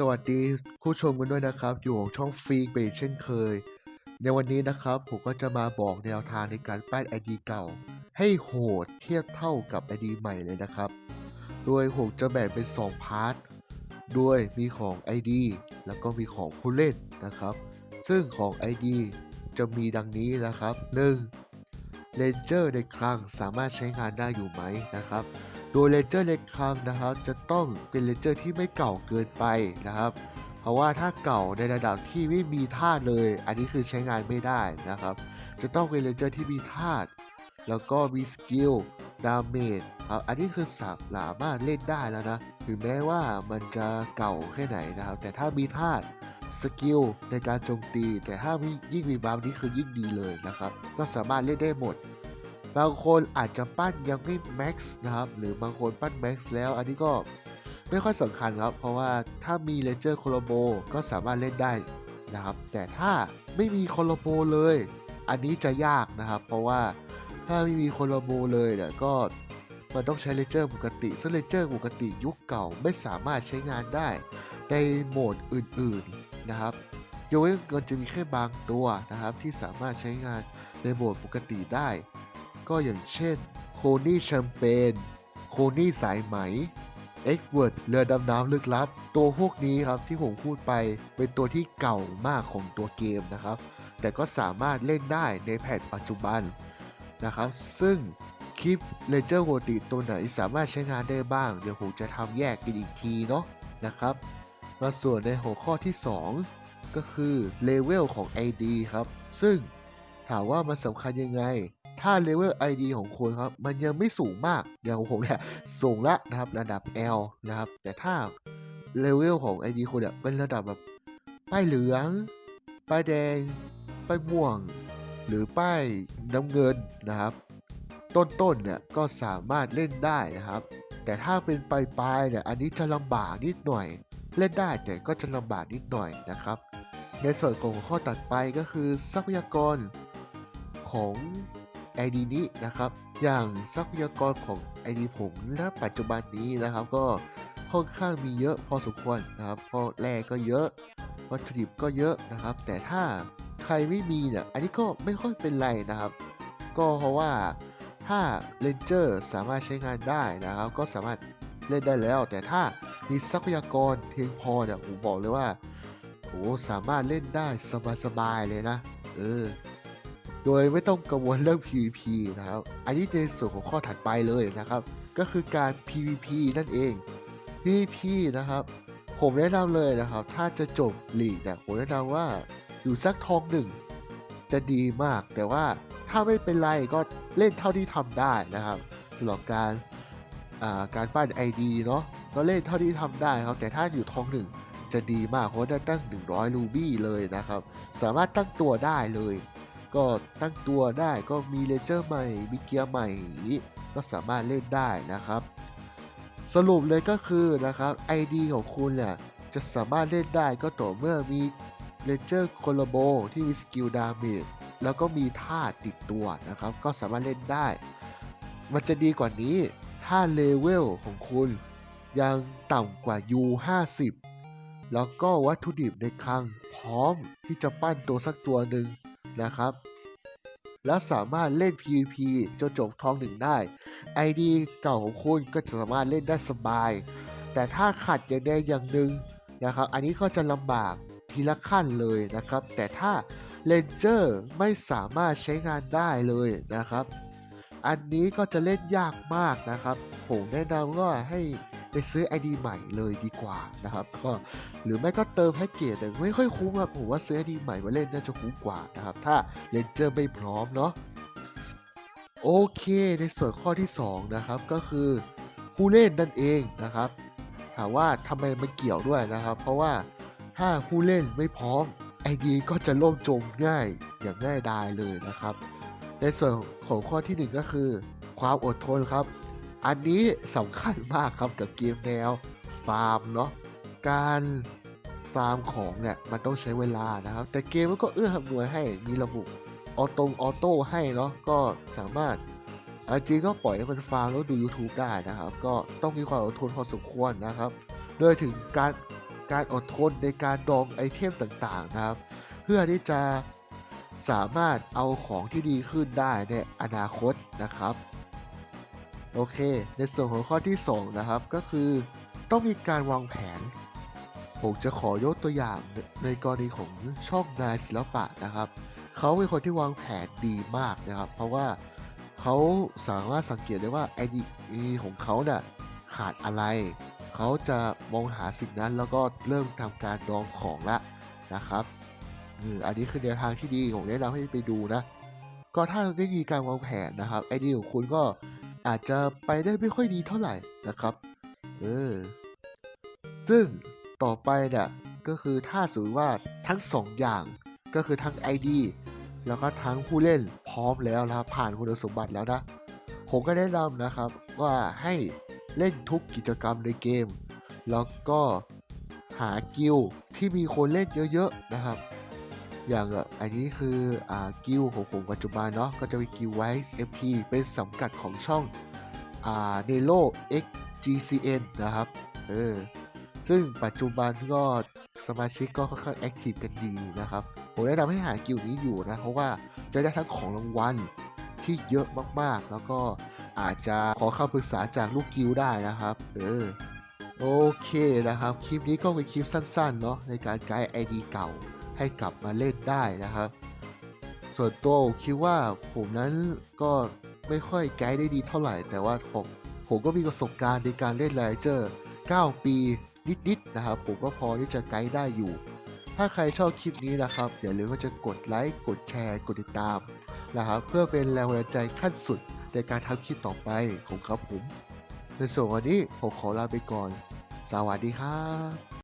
สวัสดีผู้ชมกันด้วยนะครับ อยู่ของช่องฟรีเบรเช่นเคย ในวันนี้นะครับ ผมก็จะมาบอกแนวทางในการปั้น ID เก่า ให้โหดเทียบเท่ากับ ID ใหม่เลยนะครับ โดยผมจะแบ่งเป็น 2 พาร์ทโดยมีของ ID แล้วก็มีของผู้เล่นนะครับ ซึ่งของ ID จะมีดังนี้นะครับ 1. เลนเจอร์ในคลังสามารถใช้งานได้อยู่ไหมนะครับ โดยเลเจอร์ในคลังนะครับ จะต้องเป็นเลเจอร์ที่ไม่เก่าเกินไปนะครับ เพราะว่าถ้าเก่าในระดับที่ไม่มีธาเลย อันนี้คือใช้งานไม่ได้นะครับ จะต้องเป็นเลเจอร์ที่มีธาแล้วก็มีสกิลดาเมจครับอันนี้คือสามารถเล่นได้แล้วนะ ถึงแม้ว่ามันจะเก่าแค่ไหนนะครับ แต่ถ้ามีธาตุสกิลในการโจมตี แต่ถ้ายิ่งมีบัฟนี่คือยิ่งดีเลยนะครับ ก็สามารถเล่นได้หมด บางคนอาจจะปั้นยังไม่แม็กซ์นะครับ หรือบางคนปั้นแม็กซ์แล้ว อันนี้ก็ไม่ค่อยสำคัญครับ เพราะว่าถ้ามีเลเจอร์โคโลโบก็สามารถเล่นได้นะครับ แต่ถ้าไม่มีโคโลโบเลย อันนี้จะยากนะครับ เพราะว่าถ้าไม่มีโคโลโบเลยเนี่ยก็มันต้องใช้เลเจอร์ปกติ ซึ่งเลเจอร์ปกติยุคเก่าไม่สามารถใช้งานได้ ในโหมดอื่นๆนะครับยกเว้นก็จะมีแค่บางตัวนะครับที่สามารถใช้งานในโหมดปกติได้ ก็อย่างเช่น โคนี่แชมเปญ โคนี่สายไหม เอ็กเวิร์ดเรือดำน้ำลึกลับ ตัวพวกนี้ครับที่ผมพูดไปเป็นตัวที่เก่ามากของตัวเกมนะครับ แต่ก็สามารถเล่นได้ในแพทปัจจุบันนะครับ ซึ่งคลิปเลเจอร์โ t ติตัวไหนสามารถใช้งานได้บ้าง เดี๋ยวผมจะทำแยกกันอีกทีเนาะนะครับ มาส่วนในหัวข้อที่ 2 ก็คือเลเวลของ ID ครับ ซึ่งถามว่ามันสำคัญยังไง ถ้าเลเวล ID ของคุณครับ มันยังไม่สูงมากอย่างของผมเนี่ยสูงละนะครับระดับ L นะครับ แต่ถ้าเลเวลของ ID คุณเนี่ยเป็นระดับแบบป้ายเหลืองป้ายแดงป้ายม่วง หรือป้ายน้ำเงินนะครับ ต้นๆเนี่ยก็สามารถเล่นได้นะครับ แต่ถ้าเป็นปลายๆเนี่ยอันนี้จะลำบากนิดหน่อย เล่นได้แต่ก็จะลำบากนิดหน่อยนะครับ ในส่วนของข้อตัดไปก็คือทรัพยากรของ ID นี้นะครับ อย่างทรัพยากรของ ID ผมณปัจจุบันนี้นะครับ ก็ค่อนข้างมีเยอะพอสมควรนะครับพราะแร่ก็เยอะวัตถุดิบก็เยอะนะครับ แต่ถ้าใครไม่มีเนี่ยอันนี้ก็ไม่ค่อยเป็นไรนะครับ ก็เพราะว่าถ้าเลนเจอร์สามารถใช้งานได้นะครับ ก็สามารถเล่นได้แล้ว แต่ถ้ามีทรัพยากรเพียงพอเนี่ยผมบอกเลยว่าโอ้สามารถเล่นได้สบายๆเลยนะ เออ โดยไม่ต้องกังวลเรื่อง PVP นะครับ อันนี้ในส่วนของข้อถัดไปเลยนะครับ ก็คือการ PVP นั่นเอง PVP นะครับ ผมแนะนำเลยนะครับ ถ้าจะจบลีกเนี่ยผมแนะนำว่าอยู่สักทองหนึ่งจะดีมาก แต่ว่าถ้าไม่เป็นไรก็เล่นเท่าที่ทำได้นะครับสำหรับการาการปั้น ID เนาะก็เล่นเท่าที่ทำได้ครับ แต่ถ้าอยู่ทองหนึ่งจะดีมากเพราะได้ตั้ง 100 รูบี้เลยนะครับ สามารถตั้งตัวได้เลย ก็ตั้งตัวได้ก็มีเลเจอร์ใหม่ มีเกียร์ใหม่ก็สามารถเล่นได้นะครับ สรุปเลยก็คือนะครับ ID ของคุณเนี่ยจะสามารถเล่นได้ก็ต่อเมื่อมีเลเจอร์โคโลโบที่มีสกิลดาเมจแล้วก็มีท่าติดตัวนะครับ ก็สามารถเล่นได้ มันจะดีกว่านี้ถ้าเลเวลของคุณยังต่ำกว่า U50 แล้วก็วัตถุดิบในคลังพร้อมที่จะปั้นตัวสักตัวหนึ่ง นะครับ แล้วสามารถเล่น PVP จนจบทองหนึ่งได้ ID เก่าของคุณก็จะสามารถเล่นได้สบาย แต่ถ้าขัดอย่างใดอย่างหนึ่งนะครับ อันนี้ก็จะลำบากทีละขั้นเลยนะครับ แต่ถ้าเลนเจอร์ไม่สามารถใช้งานได้เลยนะครับ อันนี้ก็จะเล่นยากมากนะครับ ผมแนะนำว่าให้ ไปซื้อ ID ใหม่เลยดีกว่านะครับก็หรือไม่ก็เติมแพ็กเกจแต่ไม่ค่อยคุ้มครับผมว่าซื้อ ID ใหม่มาเล่นน่าจะคุ้มกว่านะครับถ้าเลนเจอร์ไม่พร้อมเนาะโอเค ในส่วนข้อที่ 2 นะครับ ก็คือผู้เล่นนั่นเองนะครับ ถามว่าทำไมมันเกี่ยวด้วยนะครับ เพราะว่าถ้าผู้เล่นไม่พร้อม ID ก็จะล่มจมง่ายอย่างง่ายดายเลยนะครับ ในส่วนของข้อทีหนึ่1 ก็คือ ความอดทนครับ อันนี้สำคัญมากครับกับเกมแนวฟาร์มเนาะการฟาร์มของเนี่ยมันต้องใช้เวลานะครับ แต่เกมมันก็เอื้ออำนวยให้มีระบบออโตงออโต้ให้เนาะก็สามารถจริงก็ปล่อยให้มันฟาร์มแล้วดู YouTube ได้นะครับ ก็ต้องมีความอดทนพอสมควรนะครับโดยถึงการการอดทนในการดองไอเทมต่างๆนะครับ เพื่อที่จะสามารถเอาของที่ดีขึ้นได้ในอนาคตนะครับ โอเค ในส่วนของข้อที่ 2 นะครับ ก็คือต้องมีการวางแผน ผมจะขอยกตัวอย่างในกรณีของช่องนายศิลปะนะครับ เขาเป็นคนที่วางแผนดีมากนะครับ เพราะว่าเขาสามารถสังเกตได้ว่าไอดีของเขาเนี่ยขาดอะไร เขาจะมองหาสิ่งนั้นแล้วก็เริ่มทำการดองของละนะครับอืมอันนี้คือแนวทางที่ดีผมแนะนำให้ไปดูนะ ก็ถ้าได้มีการวางแผนนะครับไอเดียของคุณก็ อาจจะไปได้ไม่ค่อยดีเท่าไหร่นะครับ เออ ซึ่งต่อไปเนี่ยก็คือถ้าสมมติว่าทั้งสองอย่างก็คือทั้ง ID แล้วก็ทั้งผู้เล่นพร้อมแล้วนะผ่านคุณสมบัติแล้วนะ ผมก็แนะนำนะครับว่าให้เล่นทุกกิจกรรมในเกม แล้วก็หากิลที่มีคนเล่นเยอะๆนะครับ อย่างอะอันนี้คืออกิลของผมปัจจุบันเนาะก็จะมีกิลไวส์ FT เป็นสังกัดของช่องอ่า Nelo X GCN นะครับเออซึ่งปัจจุบันก็สมาชิกก็ค่อนข้างแอคทีฟกันดีนะครับ ผมแนะนำให้หากิลนี้อยู่นะ เพราะว่าจะได้ทั้งของรางวัลที่เยอะมากๆ แล้วก็อาจจะขอคำปรึกษาจากลูกกิลได้นะครับ เออ โอเคนะครับ คลิปนี้ก็เป็นคลิปสั้นๆ เนาะในการไกด์ ID เก่า ให้กลับมาเล่นได้นะครับ ส่วนตัวคิดว่าผมนั้นก็ไม่ค่อยไกด์ได้ดีเท่าไหร่ แต่ว่าผมผมก็มีประสบการณ์ในการเล่นไลเจอร์ 9 ปีนิดๆนะครับ ผมก็พอที่จะไกด์ได้อยู่ ถ้าใครชอบคลิปนี้นะครับอย่าลืมว่าจะกดไลค์กดแชร์ กดติดตามนะครับเพื่อเป็นแรงบันดาลใจขั้นสุดในการทำคลิปต่อไปของครับผมในส่วนวันนี้ผมขอลาไปก่อน สวัสดีครับ